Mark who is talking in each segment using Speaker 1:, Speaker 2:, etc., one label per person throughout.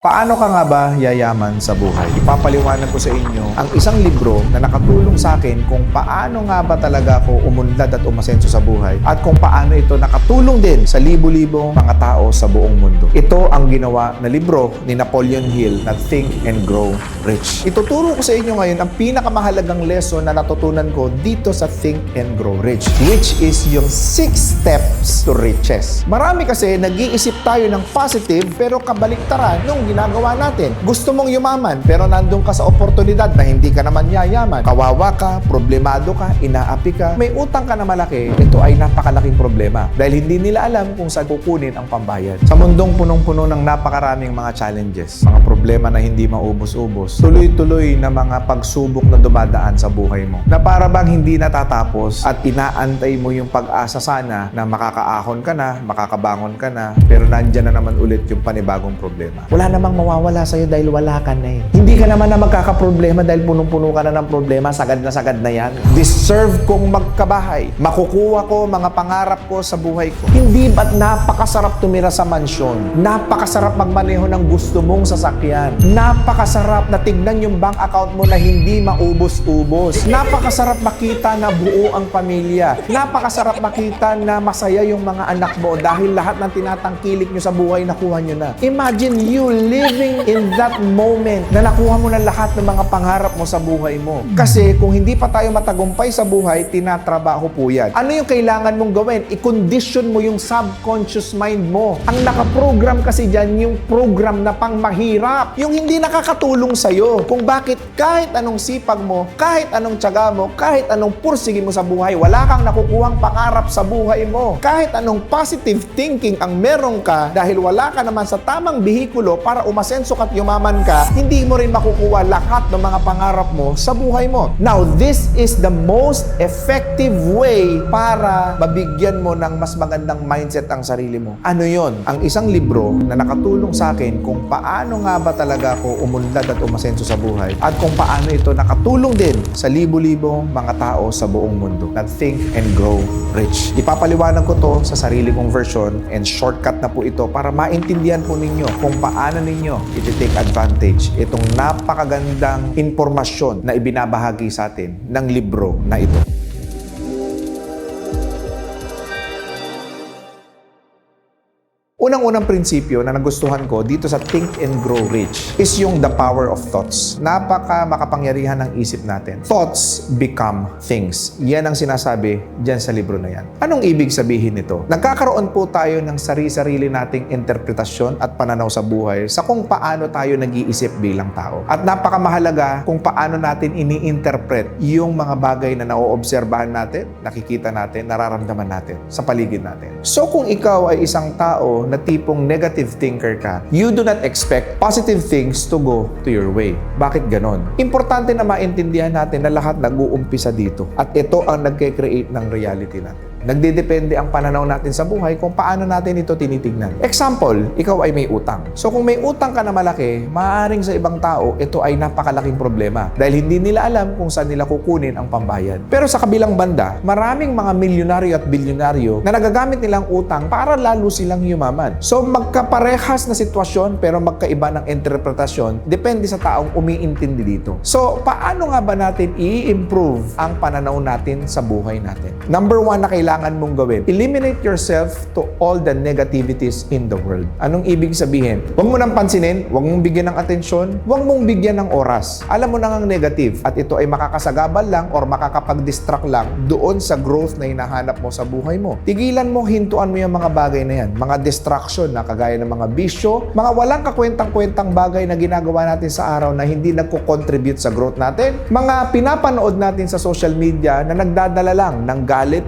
Speaker 1: Paano ka nga ba yayaman sa buhay? Ipapaliwanag ko sa inyo ang isang libro na nakatulong sa akin kung paano nga ba talaga ako umunlad at umasenso sa buhay at kung paano ito nakatulong din sa libo-libong mga tao sa buong mundo. Ito ang ginawa na libro ni Napoleon Hill na Think and Grow Rich. Ituturo ko sa inyo ngayon ang pinakamahalagang lesson na natutunan ko dito sa Think and Grow Rich which is yung six steps to riches. Marami kasi nag-iisip tayo ng positive pero kabaliktaran nung ginagawa natin. Gusto mong yumaman pero nandun ka sa oportunidad na hindi ka naman yayaman. Kawawa ka, problemado ka, inaapi ka, may utang ka na malaki, ito ay napakalaking problema dahil hindi nila alam kung saan kukunin ang pambayad. Sa mundong punong-puno ng napakaraming mga challenges, mga problema na hindi maubos-ubos, tuloy-tuloy na mga pagsubok na dumadaan sa buhay mo na para bang hindi natatapos at inaantay mo yung pag-asa sana na makakaahon ka na, makakabangon ka na, pero nandyan na naman ulit yung panibagong problema. Wala namang mawawala sa'yo dahil wala ka na eh. Ka naman na magkakaproblema dahil punong-puno ka na ng problema, sagad na sagad na yan. Deserve kong magkabahay. Makukuha ko mga pangarap ko sa buhay ko. Hindi ba't napakasarap tumira sa mansyon? Napakasarap magmaneho ng gusto mong sasakyan. Napakasarap na tignan yung bank account mo na hindi maubos-ubos. Napakasarap makita na buo ang pamilya. Napakasarap makita na masaya yung mga anak mo dahil lahat ng tinatangkilik nyo sa buhay nakuha nyo na. Imagine you living in that moment na nakuha mo na lahat ng mga pangarap mo sa buhay mo. Kasi kung hindi pa tayo matagumpay sa buhay, tinatrabaho po yan. Ano yung kailangan mong gawin? I-condition mo yung subconscious mind mo. Ang nakaprogram kasi dyan, yung program na pang mahirap. Yung hindi nakakatulong sa'yo. Kung bakit kahit anong sipag mo, kahit anong tiyaga mo, kahit anong pursige mo sa buhay, wala kang nakukuhang pangarap sa buhay mo. Kahit anong positive thinking ang meron ka dahil wala ka naman sa tamang bihikulo para umasenso ka at yumaman ka, hindi mo rin makukuha lahat ng mga pangarap mo sa buhay mo. Now, this is the most effective way para mabigyan mo ng mas magandang mindset ang sarili mo. Ano yon? Ang isang libro na nakatulong sa akin kung paano nga ba talaga ako umunlad at umasenso sa buhay at kung paano ito nakatulong din sa libo-libong mga tao sa buong mundo na think and grow rich. Ipapaliwanag ko to sa sarili kong version and shortcut na po ito para maintindihan po ninyo kung paano ninyo iti-take advantage itong napakagandang impormasyon na ibinabahagi sa atin ng libro na ito. Unang-unang prinsipyo na nagustuhan ko dito sa Think and Grow Rich is yung the power of thoughts. Napaka makapangyarihan ng isip natin. Thoughts become things. Yan ang sinasabi dyan sa libro na yan. Anong ibig sabihin nito? Nagkakaroon po tayo ng sarili-sarili nating interpretasyon at pananaw sa buhay sa kung paano tayo nag-iisip bilang tao. At napakamahalaga kung paano natin ini-interpret yung mga bagay na naoobserbahan natin, nakikita natin, nararamdaman natin sa paligid natin. So kung ikaw ay isang tao na tipong negative thinker ka, you do not expect positive things to go to your way. Bakit ganon? Importante na maintindihan natin na lahat nag-uumpisa dito. At ito ang nagke-create ng reality natin. Nagdedepende ang pananaw natin sa buhay kung paano natin ito tinitignan. Example, ikaw ay may utang. So kung may utang ka na malaki, maaaring sa ibang tao, ito ay napakalaking problema. Dahil hindi nila alam kung saan nila kukunin ang pambayad. Pero sa kabilang banda, maraming mga milyonaryo at bilyonaryo na nagagamit nilang utang para lalo silang yumaman. So magkaparehas na sitwasyon pero magkaiba ng interpretasyon depende sa taong umiintindi dito. So paano nga ba natin i-improve ang pananaw natin sa buhay natin? Number one na kailangan mong gawin, eliminate yourself to all the negativities in the world. Anong ibig sabihin? Huwag mo nang pansinin, huwag mong bigyan ng atensyon, huwag mong bigyan ng oras. Alam mo na ang negative at ito ay makakasagabal lang or makakapag-distract lang doon sa growth na hinahanap mo sa buhay mo. Tigilan mo, hintuan mo yung mga bagay na yan. Mga distraction na kagaya ng mga bisyo, mga walang kakwentang-kwentang bagay na ginagawa natin sa araw na hindi nagko-contribute sa growth natin. Mga pinapanood natin sa social media na nagdadala lang ng galit,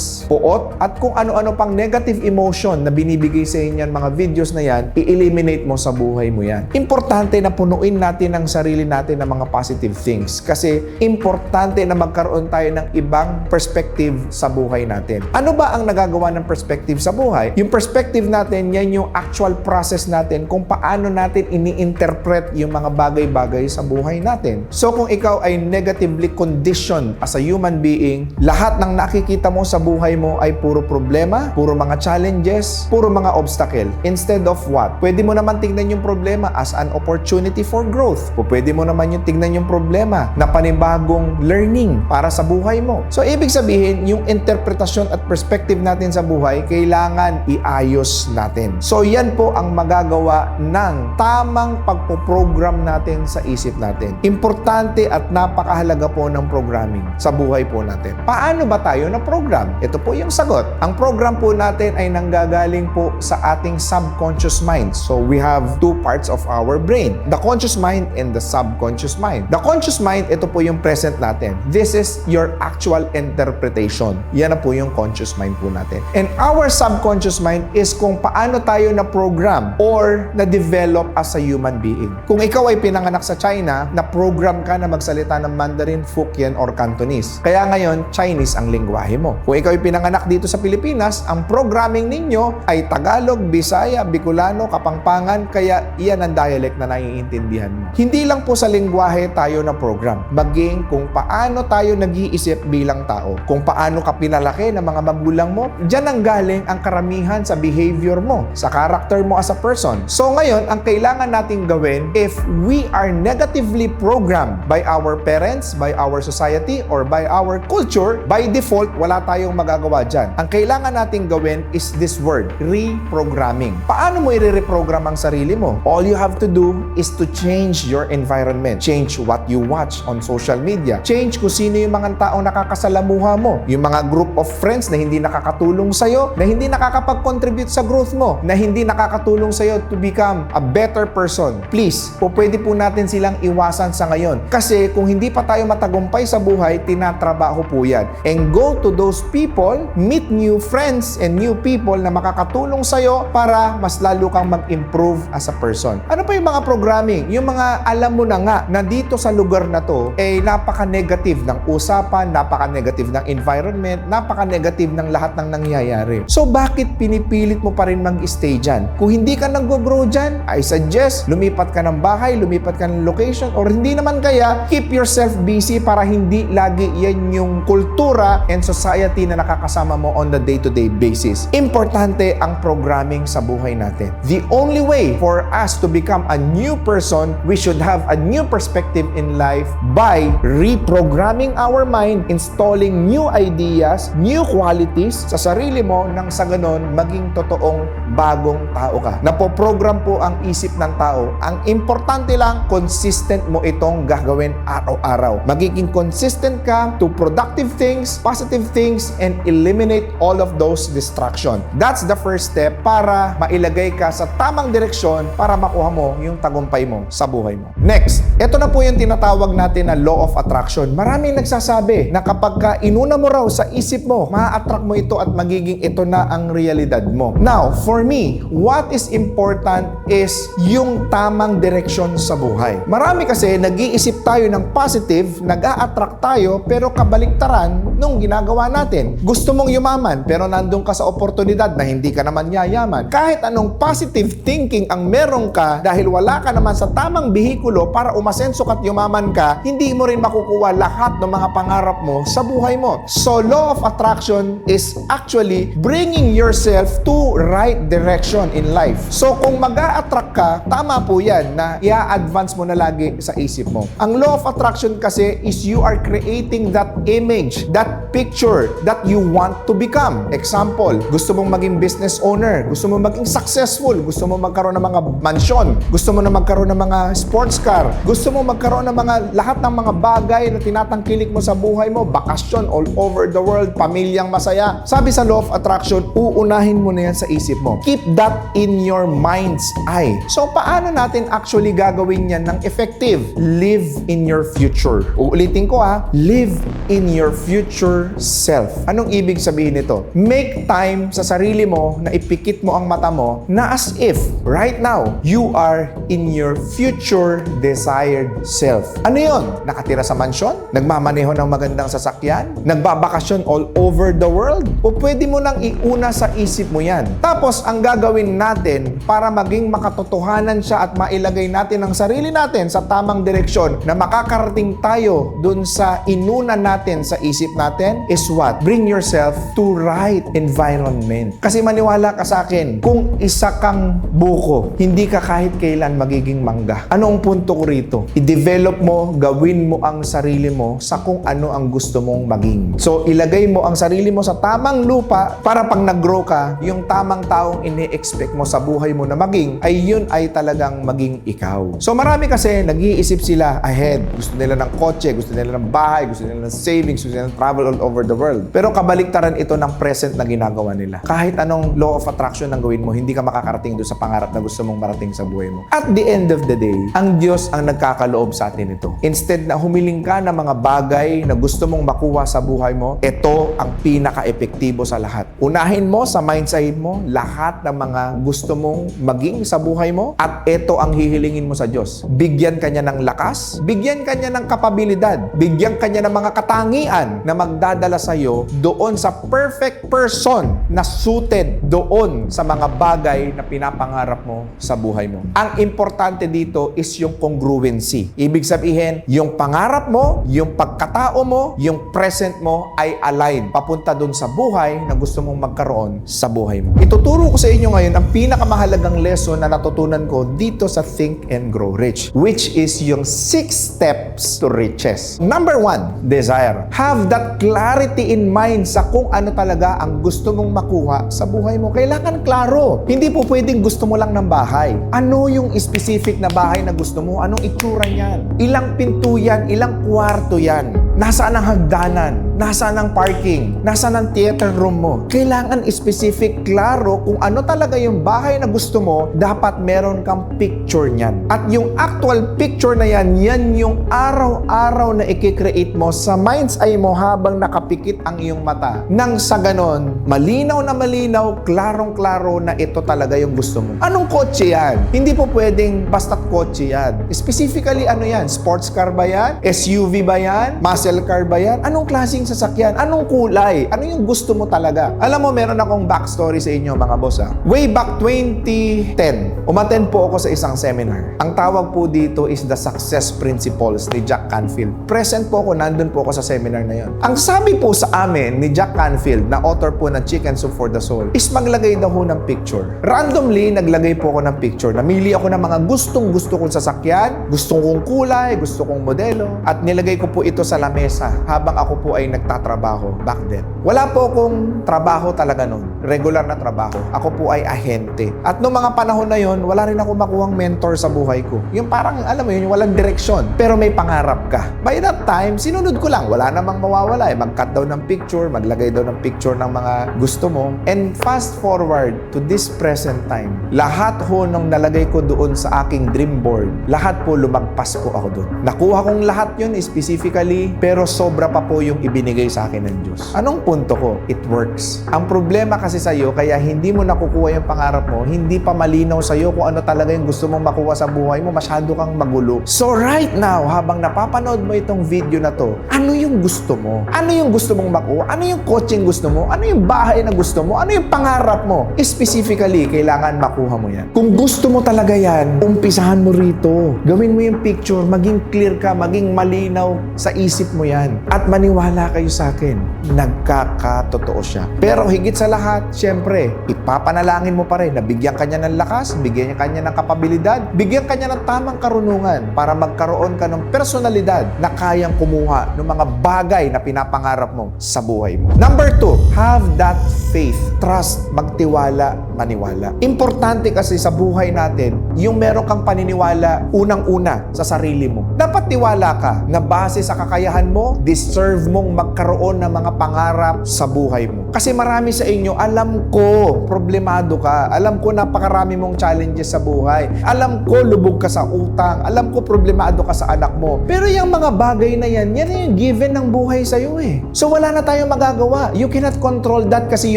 Speaker 1: inis, puot, at kung ano-ano pang negative emotion na binibigay sa inyo mga videos na yan, i-eliminate mo sa buhay mo yan. Importante na punuin natin ang sarili natin ng mga positive things kasi importante na magkaroon tayo ng ibang perspective sa buhay natin. Ano ba ang nagagawa ng perspective sa buhay? Yung perspective natin, yan yung actual process natin kung paano natin ini-interpret yung mga bagay-bagay sa buhay natin. So kung ikaw ay negatively conditioned as a human being, lahat ng nakikita mo sa buhay buhay mo ay puro problema, puro mga challenges, puro mga obstacle. Instead of what? Pwede mo naman tingnan yung problema as an opportunity for growth. O pwede mo naman yung tingnan yung problema na panibagong learning para sa buhay mo. So, ibig sabihin, yung interpretasyon at perspective natin sa buhay, kailangan iayos natin. So, yan po ang magagawa ng tamang pagpo-program natin sa isip natin. Importante at napakahalaga po ng programming sa buhay po natin. Paano ba tayo na program? Ito po yung sagot. Ang program po natin ay nanggagaling po sa ating subconscious mind. So, we have two parts of our brain. The conscious mind and the subconscious mind. The conscious mind, ito po yung present natin. This is your actual interpretation. Yan na po yung conscious mind po natin. And our subconscious mind is kung paano tayo na program or na develop as a human being. Kung ikaw ay pinanganak sa China, na program ka na magsalita ng Mandarin, Fukien, or Cantonese. Kaya ngayon, Chinese ang lingwahe mo. Kung ikaw ay pinanganak dito sa Pilipinas, ang programming ninyo ay Tagalog, Bisaya, Bicolano, Kapampangan, kaya iyan ang dialect na naiintindihan mo. Hindi lang po sa lingwahe tayo na program, maging kung paano tayo nag-iisip bilang tao, kung paano ka pinalaki ng mga magulang mo, dyan ang galing ang karamihan sa behavior mo, sa character mo as a person. So ngayon, ang kailangan nating gawin if we are negatively programmed by our parents, by our society, or by our culture, by default, wala tayong magagawa dyan. Ang kailangan nating gawin is this word, reprogramming. Paano mo i-reprogram ang sarili mo? All you have to do is to change your environment. Change what you watch on social media. Change kung sino yung mga taong nakakasalamuha mo. Yung mga group of friends na hindi nakakatulong sa'yo, na hindi nakakapag-contribute sa growth mo, na hindi nakakatulong sa'yo to become a better person. Please, po pwede po natin silang iwasan sa ngayon. Kasi kung hindi pa tayo matagumpay sa buhay, tinatrabaho po yan. And go to those people, meet new friends and new people na makakatulong sa'yo para mas lalo kang mag-improve as a person. Ano pa yung mga programming? Yung mga alam mo na nga na dito sa lugar na to, eh napaka-negative ng usapan, napaka-negative ng environment, napaka-negative ng lahat ng nangyayari. So bakit pinipilit mo pa rin mag-stay dyan? Kung hindi ka nag-grow dyan, I suggest lumipat ka ng bahay, lumipat ka ng location, or hindi naman kaya, keep yourself busy para hindi lagi yan yung kultura and society na nakakasama mo on the day-to-day basis. Importante ang programming sa buhay natin. The only way for us to become a new person, we should have a new perspective in life by reprogramming our mind, installing new ideas, new qualities sa sarili mo nang sa ganon maging totoong bagong tao ka. Napoprogram po ang isip ng tao. Ang importante lang, consistent mo itong gagawin araw-araw. Magiging consistent ka to productive things, positive things, and eliminate all of those distraction. That's the first step para mailagay ka sa tamang direksyon para makuha mo yung tagumpay mo sa buhay mo. Next, ito na po yung tinatawag natin na law of attraction. Maraming nagsasabi na kapag ka inuna mo raw sa isip mo, ma-attract mo ito at magiging ito na ang realidad mo. Now, for me, what is important is yung tamang direksyon sa buhay. Marami kasi nag-iisip tayo ng positive, nag-a-attract tayo, pero kabaliktaran nung ginagawa natin. Gusto mong yumaman, pero nandun ka sa oportunidad na hindi ka naman yayaman. Kahit anong positive thinking ang meron ka dahil wala ka naman sa tamang bihikulo para umasenso ka't yumaman ka, hindi mo rin makukuha lahat ng mga pangarap mo sa buhay mo. So, law of attraction is actually bringing yourself to right direction in life. So, kung mag attract ka, tama po yan na i-advance mo na lagi sa isip mo. Ang law of attraction kasi is you are creating that image, that picture that you want to become. Example, gusto mong maging business owner, gusto mong maging successful, gusto mong magkaroon ng mga mansyon, gusto mo na magkaroon ng mga sports car, gusto mo magkaroon ng mga lahat ng mga bagay na tinatangkilik mo sa buhay mo, bakasyon all over the world, pamilyang masaya. Sabi sa law of attraction, uunahin mo na yan sa isip mo. Keep that in your mind's eye. So, paano natin actually gagawin yan ng effective? Live in your future. Uulitin ko ha, live in your future self. Anong ibig sabihin nito? Make time sa sarili mo na ipikit mo ang mata mo na as if right now you are in your future desired self. Ano yon? Nakatira sa mansyon? Nagmamaneho ng magandang sasakyan? Nagbabakasyon all over the world? O pwede mo nang iuna sa isip mo yan. Tapos, ang gagawin natin para maging makatotohanan siya at mailagay natin ang sarili natin sa tamang direksyon na makakarating tayo dun sa inuna natin sa isip natin is what? Bring bring yourself to right environment. Kasi maniwala ka sa akin, kung isa kang buko, hindi ka kahit kailan magiging mangga. Ano ang punto ko rito? I-develop mo, gawin mo ang sarili mo sa kung ano ang gusto mong maging. So, ilagay mo ang sarili mo sa tamang lupa para pag nag-grow ka, yung tamang taong ini-expect mo sa buhay mo na maging, ay yun ay talagang maging ikaw. So, marami kasi nag-iisip sila ahead. Gusto nila ng kotse, gusto nila ng bahay, gusto nila ng savings, gusto nila ng travel all over the world. Pero kabaliktaran ito ng present na ginagawa nila. Kahit anong law of attraction ang gawin mo, hindi ka makakarating doon sa pangarap na gusto mong marating sa buhay mo. At the end of the day, ang Diyos ang nagkakaloob sa atin ito. Instead na humiling ka ng mga bagay na gusto mong makuha sa buhay mo, ito ang pinaka-epektibo sa lahat. Unahin mo sa mindset mo lahat ng mga gusto mong maging sa buhay mo at ito ang hihilingin mo sa Diyos. Bigyan ka niya ng lakas, bigyan ka niya ng kapabilidad, bigyan ka niya ng mga katangian na magdadala sa iyo doon sa perfect person na suited doon sa mga bagay na pinapangarap mo sa buhay mo. Ang importante dito is yung congruency. Ibig sabihin, yung pangarap mo, yung pagkatao mo, yung present mo ay align papunta doon sa buhay na gusto mong magkaroon sa buhay mo. Ituturo ko sa inyo ngayon ang pinakamahalagang lesson na natutunan ko dito sa Think and Grow Rich, which is yung six steps to riches. Number one, desire. Have that clarity in mind sa kung ano talaga ang gusto mong makuha sa buhay mo. Kailangan klaro. Hindi po pwedeng gusto mo lang ng bahay. Ano yung specific na bahay na gusto mo? Anong itsura niyan? Ilang pinto yan? Ilang kwarto yan? Nasaan ang hagdanan? Nasaan ang parking? Nasaan ang theater room mo? Kailangan specific, klaro kung ano talaga yung bahay na gusto mo, dapat meron kang picture niyan. At yung actual picture na yan, yan yung araw-araw na ikikreate mo sa mind's eye mo habang nakapikit ang iyong mata. Nang sa ganon, malinaw na malinaw, klarong-klaro na ito talaga yung gusto mo. Anong kotse yan? Hindi po pwedeng basta't kotse yan. Specifically, ano yan? Sports car ba yan? SUV ba yan? Muscle car ba yan? Anong klaseng sasakyan? Anong kulay? Ano yung gusto mo talaga? Alam mo, meron akong backstory sa inyo mga boss ha. Way back 2010, umaten po ako sa isang seminar. Ang tawag po dito is the success principles ni Jack Canfield. Present po ako, nandun po ako sa seminar na yon. Ang sabi po sa amin ni Jack Canfield, na author po ng Chicken Soup for the Soul, is maglagay daw ho ng picture. Randomly, naglagay po ako ng picture. Namili ako ng mga gustong gusto kong sasakyan, gusto kong kulay, gusto kong modelo, at nilagay ko po ito sa lamesa habang ako po ay nagtatrabaho back then. Wala po akong trabaho talaga noon. Regular na trabaho. Ako po ay ahente. At noong mga panahon na yon, wala rin ako makuhang mentor sa buhay ko. Yung parang, alam mo yun, yung walang direksyon. Pero may pangarap ka. By that time, sinunod ko lang. Wala namang mawawala. Eh. Mag-cut daw ng picture, maglagay daw ng picture ng mga gusto mo. And fast forward to this present time, lahat ho nung nalagay ko doon sa aking dream board, lahat po lumagpas po ako doon. Nakuha kong lahat yun specifically, pero sobra pa po yung ibinigay sa akin ng Diyos. Anong punto ko? It works. Ang problema kasi sa iyo, kaya hindi mo nakukuha yung pangarap mo, hindi pa malinaw sa iyo kung ano talaga yung gusto mong makuha sa buhay mo, masyado kang magulo. So right now, habang napapanood mo itong video na to, ano yung gusto mo? Ano yung gusto mong makuha? Ano yung coaching gusto mo? Ano yung bahay na gusto mo? Ano yung pangarap mo? Specifically, kailangan makuha mo yan. Kung gusto mo talaga yan, umpisahan mo rito. Gawin mo yung picture, maging clear ka, maging malinaw sa isip mo yan. At maniwala kayo sa akin, nagkakatotoo siya. Pero higit sa lahat, syempre, ipapanalangin mo pa rin na bigyan kanya ng lakas, bigyan kanya ng kapabilidad, bigyan kanya ng tamang karunungan para magkaroon ka ng personalidad na kayang kumuha ng mga bagay na pinapangarap mo sa buhay mo. Number two, have that faith. Trust, magtiwala, maniwala. Importante kasi sa buhay natin, yung meron kang paniniwala unang-una sa sarili mo. Dapat tiwala ka na base sa kakayahan mo, deserve mong magkaroon ng mga pangarap sa buhay mo. Kasi marami sa inyo, alam ko, problemado ka. Alam ko napakarami mong challenges sa buhay. Alam ko, lubog ka sa utang. Alam ko, problemado ka sa anak mo. Pero yung mga bagay na yan, yan yung given ng buhay sa'yo eh. So wala na tayong magagawa. You cannot control that kasi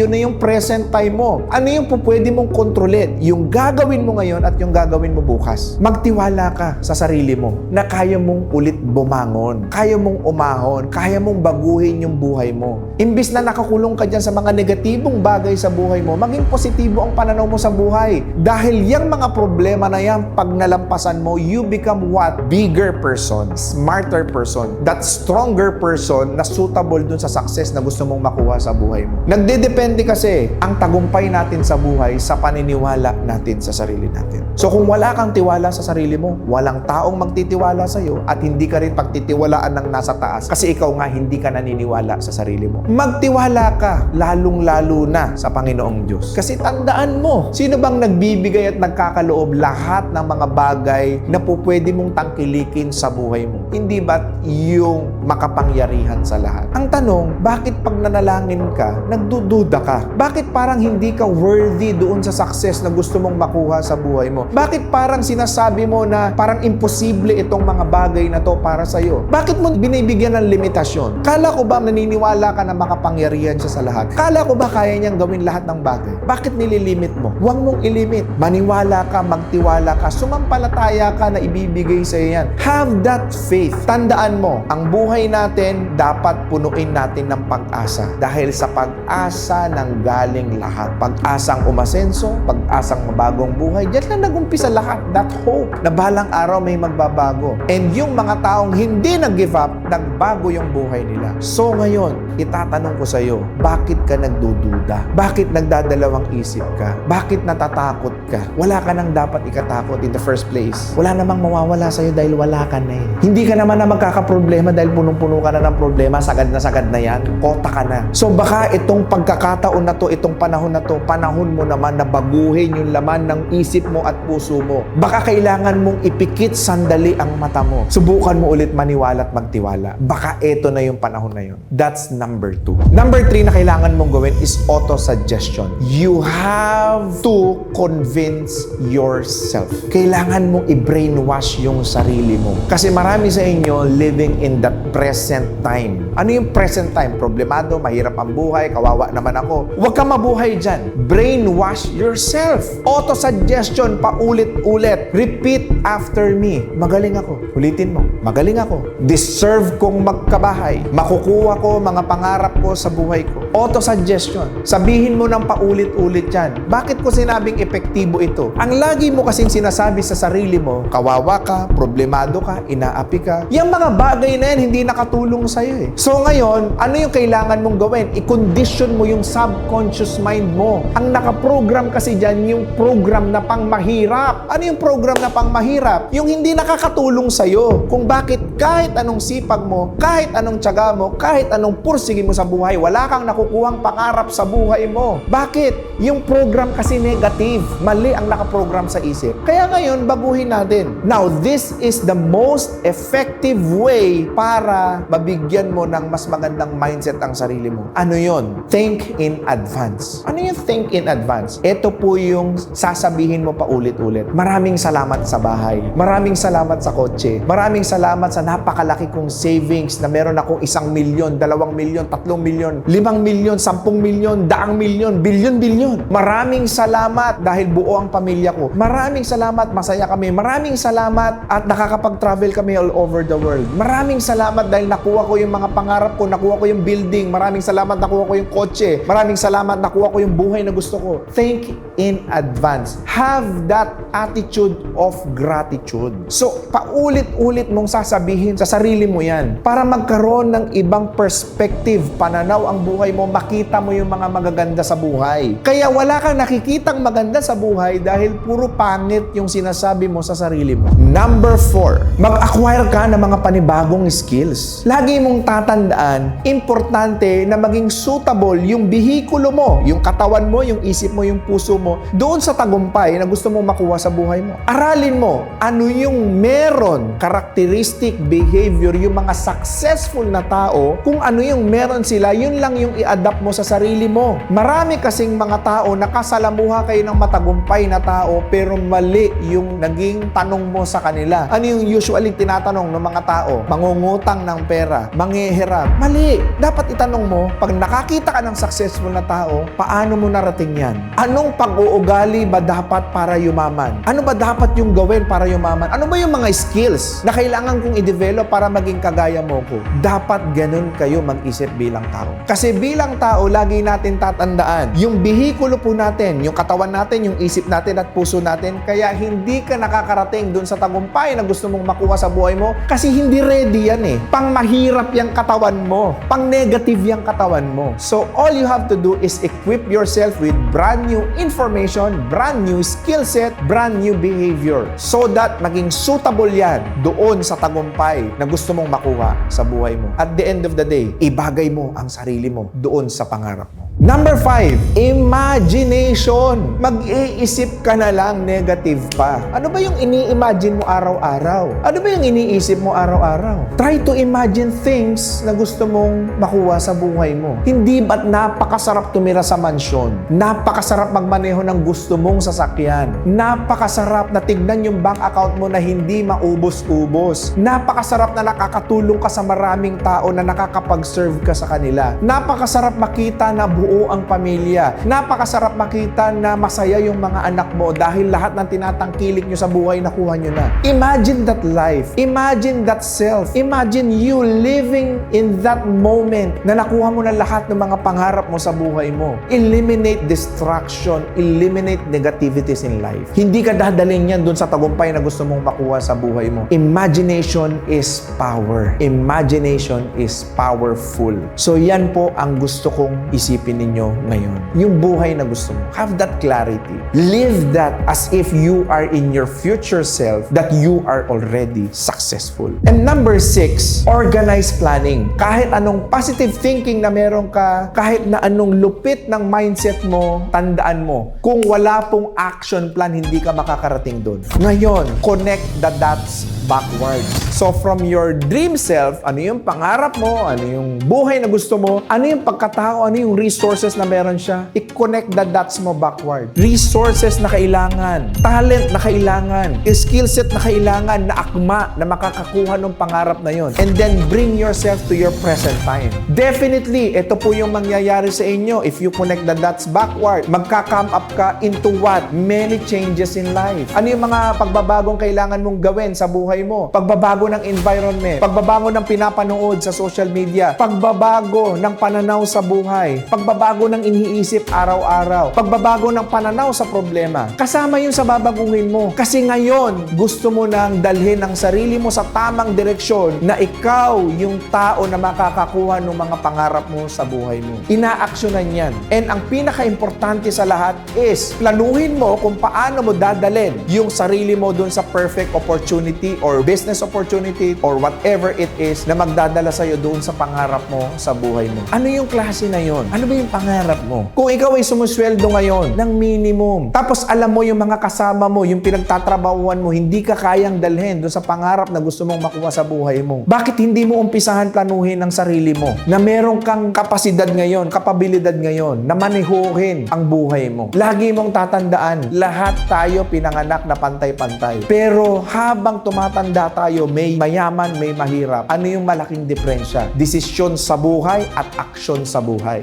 Speaker 1: yun na yung present time mo. Ano yung pwede mong kontrolin? Yung gagawin mo ngayon at yung gagawin mo bukas. Magtiwala ka sa sarili mo na kaya mong ulit bumangon. Kaya mong umahon. Kaya mong baguhin yung buhay mo. Imbis na nakakulong ka dyan sa mga negatibong bagay sa buhay mo, maging positibo ang pananaw mo sa buhay. Dahil yung mga problema na yan, pag nalampasan mo, you become what? Bigger person, smarter person, that stronger person na suitable dun sa success na gusto mong makuha sa buhay mo. Nagdedepende kasi ang tagumpay natin sa buhay sa paniniwala natin sa sarili natin. So kung wala kang tiwala sa sarili mo, walang taong magtitiwala sa iyo at hindi ka rin pagtitiwalaan ng nasa taas kasi ikaw nga hindi ka naniniwala sa sarili mo. Magtiwala ka lalong-lalo na sa Panginoong Diyos. Kasi tandaan mo, sino bang nagbibigay at nagkakaloob lahat ng mga bagay na po pwede mong tangkilikin sa buhay mo? Hindi ba yung makapangyarihan sa lahat? Ang tanong, bakit pag nanalangin ka, nagdududa ka? Bakit parang hindi ka worthy doon sa success na gusto mong makuha sa buhay mo? Bakit parang sinasabi mo na parang imposible itong mga bagay na to para sa iyo? Bakit mo binibigyan ng limitasyon? Kala ko ba naniniwala ka na makapangyarihan siya sa lahat? Kala ko ba kaya niyang gawin lahat ng bagay? Bakit nililimit mo? Huwag mong ilimit. Maniwala ka, magtiwala ka, sumampalataya ka na ibibigay sa iyo yan. Have that faith. Tandaan mo, ang buhay natin dapat punuin natin ng pag-asa. Dahil sa pag-asa ng galing lahat. Pag-asang umasenso, pag-asang mabagong buhay, diyan lang nag-umpisa lahat. That hope na balang araw may magbabago. And yung mga taong hindi nag-give up, nagbago yung buhay nila. So ngayon, itatanong ko sa iyo, bakit ka nagdududa? Bakit nagdadalawang isip ka? Bakit natatakot ka? Wala ka nang dapat ikatakot in the first place. Wala namang mawawala sa iyo dahil wala ka na eh. Hindi ka naman na magkakaproblema dahil punong-puno ka na ng problema, sagad na sagad na yan, kota ka na. So baka itong pagkakataon na to, itong panahon na to, panahon mo naman na baguhin yung laman ng isip mo at puso mo. Baka kailangan mong ipikit sandali ang mata mo. Subukan mo ulit maniwala at magtiwala. Baka ito na yung panahon na yun. That's number two. Number three na kailangan mong gawin is auto-suggestion. You have to convince yourself. Kailangan mong i-brainwash yung sarili mo. Kasi marami sa inyo living in the present time. Ano yung present time? Problemado, mahirap ang buhay, kawawa naman ako. Huwag ka mabuhay dyan. Brainwash yourself. Auto-suggestion, paulit-ulit. Repeat after me. Magaling ako. Ulitin mo. Magaling ako. Deserve kong magkabahay. Makukuha ko mga pangarap ko sa buhay ko. Auto-suggestion. Sabihin mo ng paulit-ulit yan. Bakit ko sinabing epektibo ito? Ang lagi mo kasing sinasabi sa sarili mo, kawawa ka, problemado ka, inaapi ka. Yung mga bagay na yan, hindi nakatulong sa'yo eh. So ngayon, ano yung kailangan mong gawin? I-condition mo yung subconscious mind mo. Ang nakaprogram kasi dyan, yung program na pang mahirap. Ano yung program na pang mahirap? Yung hindi nakakatulong sa'yo. Kung bakit kahit anong sipag mo, kahit anong tiyaga mo, kahit anong pursige mo sa buhay, wala kang nakukuhang pangarap sa buhay mo. Bakit? Yung program kasi negative. Mali ang nakaprogram sa isip. Kaya ngayon, baguhin natin. Now, this is the most effective way para mabigyan mo ng mas magandang mindset ang sarili mo. Ano yon? Think in advance. Ano yung think in advance? Ito po yung sasabihin mo pa ulit-ulit. Maraming salamat sa bahay. Maraming salamat sa kotse. Maraming salamat sa napakalaki kong savings na meron akong isang milyon, dalawang milyon, tatlong milyon, limang milyon, sampung milyon, daang milyon, bilyon-bilyon. Maraming salamat dahil buo ang pamilya ko. Maraming salamat, masaya kami. Maraming salamat at nakakapag-travel kami all over the world. Maraming salamat dahil nakuha ko yung mga pangarap ko, nakuha ko yung building. Maraming salamat, nakuha ko yung kotse. Maraming salamat, nakuha ko yung buhay na gusto ko. Think in advance. Have that attitude of gratitude. So, paulit-ulit mong sasabihin sa sarili mo yan para magkaroon ng ibang perspective, pananaw ang buhay mo, makita mo yung mga magaganda sa buhay. Kaya wala kang nakikitang maganda sa buhay dahil puro pangit yung sinasabi mo sa sarili mo. Number four, mag-acquire ka ng mga panibagong skills. Lagi mong tatandaan, importante na maging suitable yung bihikulo mo, yung katawan mo, yung isip mo, yung puso mo, doon sa tagumpay na gusto mong makuha sa buhay mo. Aralin mo, ano yung meron, characteristic, behavior, yung mga successful na tao, kung ano yung meron sila, yun lang yung i-adapt mo sa sarili mo. Marami kasing mga tao, nakasalamuha kayo ng matagumpay na tao, pero mali yung naging tanong mo sa kanila. Ano yung usually tinatanong ng mga tao? Mangungutang ng pera, manghihirap. Mali. Dapat itanong mo, pag nakakita ka ng successful na tao, paano mo narating yan? Anong pag pag-uugali ba dapat para yumaman? Ano ba dapat yung gawin para yumaman? Ano ba yung mga skills na kailangan kong i-develop para maging kagaya mo ko? Dapat ganun kayo mag-isip bilang tao. Kasi bilang tao, lagi natin tatandaan, yung bihikulo po natin, yung katawan natin, yung isip natin at puso natin, kaya hindi ka nakakarating dun sa tagumpay na gusto mong makuha sa buhay mo kasi hindi ready yan eh. Pang mahirap yung katawan mo. Pang negative yung katawan mo. So all you have to do is equip yourself with brand new information, brand new skill set, brand new behavior so that maging suitable yan doon sa tagumpay na gusto mong makuha sa buhay mo. At the end of the day, ibagay mo ang sarili mo doon sa pangarap mo. Number five, imagination. Mag-iisip ka na lang negative pa. Ano ba yung ini-imagine mo araw-araw? Ano ba yung iniisip mo araw-araw? Try to imagine things na gusto mong makuha sa buhay mo. Hindi ba't napakasarap tumira sa mansyon? Napakasarap magmaneho ng gusto mong sasakyan? Napakasarap na tignan yung bank account mo na hindi maubos-ubos? Napakasarap na nakakatulong ka sa maraming tao na nakakapag-serve ka sa kanila? Napakasarap makita na buo ang pamilya. Napakasarap makita na masaya yung mga anak mo dahil lahat ng tinatangkilik nyo sa buhay nakuha nyo na. Imagine that life. Imagine that self. Imagine you living in that moment na nakuha mo na lahat ng mga pangarap mo sa buhay mo. Eliminate distraction. Eliminate negativities in life. Hindi ka dadaling yan dun sa tagumpay na gusto mong makuha sa buhay mo. Imagination is power. Imagination is powerful. So yan po ang gusto kong isipin ninyo ngayon. Yung buhay na gusto mo. Have that clarity. Live that as if you are in your future self that you are already successful. And number six, organize planning. Kahit anong positive thinking na meron ka, kahit na anong lupit ng mindset mo, tandaan mo, kung wala pong action plan, hindi ka makakarating doon. Ngayon, connect the dots backwards. So from your dream self, ano yung pangarap mo, ano yung buhay na gusto mo, ano yung pagkatao, ano yung resources na meron siya, i-connect the dots mo backward. Resources na kailangan, talent na kailangan, skill set na kailangan na akma na makakakuha ng pangarap na yon. And then bring yourself to your present time. Definitely, ito po yung mangyayari sa inyo if you connect the dots backward. Magka-come up ka into what? Many changes in life. Ano yung mga pagbabagong kailangan mong gawin sa buhay mo? Pagbabago ng environment, pagbabago ng pinapanood sa social media, pagbabago ng pananaw sa buhay, pagbabago ng iniisip araw-araw, pagbabago ng pananaw sa problema. Kasama yun sa babaguhin mo. Kasi ngayon, gusto mo nang dalhin ang sarili mo sa tamang direksyon na ikaw yung tao na makakakuha ng mga pangarap mo sa buhay mo. Inaaksyonan yan. And ang pinaka-importante sa lahat is planuhin mo kung paano mo dadalhin yung sarili mo dun sa perfect opportunity or business opportunity or whatever it is na magdadala sa'yo doon sa pangarap mo sa buhay mo. Ano yung klase na yon? Ano ba yung pangarap mo? Kung ikaw ay sumusweldo ngayon ng minimum, tapos alam mo yung mga kasama mo, yung pinagtatrabahuan mo, hindi ka kayang dalhin doon sa pangarap na gusto mong makuha sa buhay mo. Bakit hindi mo umpisahan planuhin ang sarili mo na meron kang kapasidad ngayon, kapabilidad ngayon na manehuhin ang buhay mo? Lagi mong tatandaan, lahat tayo pinanganak na pantay-pantay. Pero habang tumatanda tayo, may mayaman, may mahirap. Ano yung malaking diferensya? Desisyon sa buhay at aksyon sa buhay.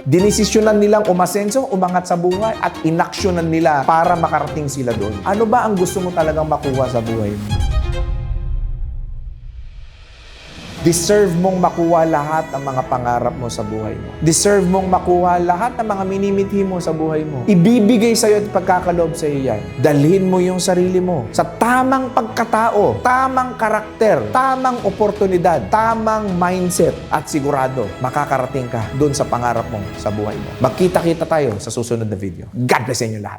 Speaker 1: Dinesisyonan nilang umasenso, umangat sa buhay at inaksyonan nila para makarating sila doon. Ano ba ang gusto mo talagang makuha sa buhay mo? Deserve mong makuha lahat ng mga pangarap mo sa buhay mo. Deserve mong makuha lahat ng mga minimithi mo sa buhay mo. Ibibigay sa'yo at pagkakaloob sa'yo yan. Dalhin mo yung sarili mo sa tamang pagkatao, tamang karakter, tamang oportunidad, tamang mindset at sigurado makakarating ka doon sa pangarap mo sa buhay mo. Magkita-kita tayo sa susunod na video. God bless sa inyo lahat.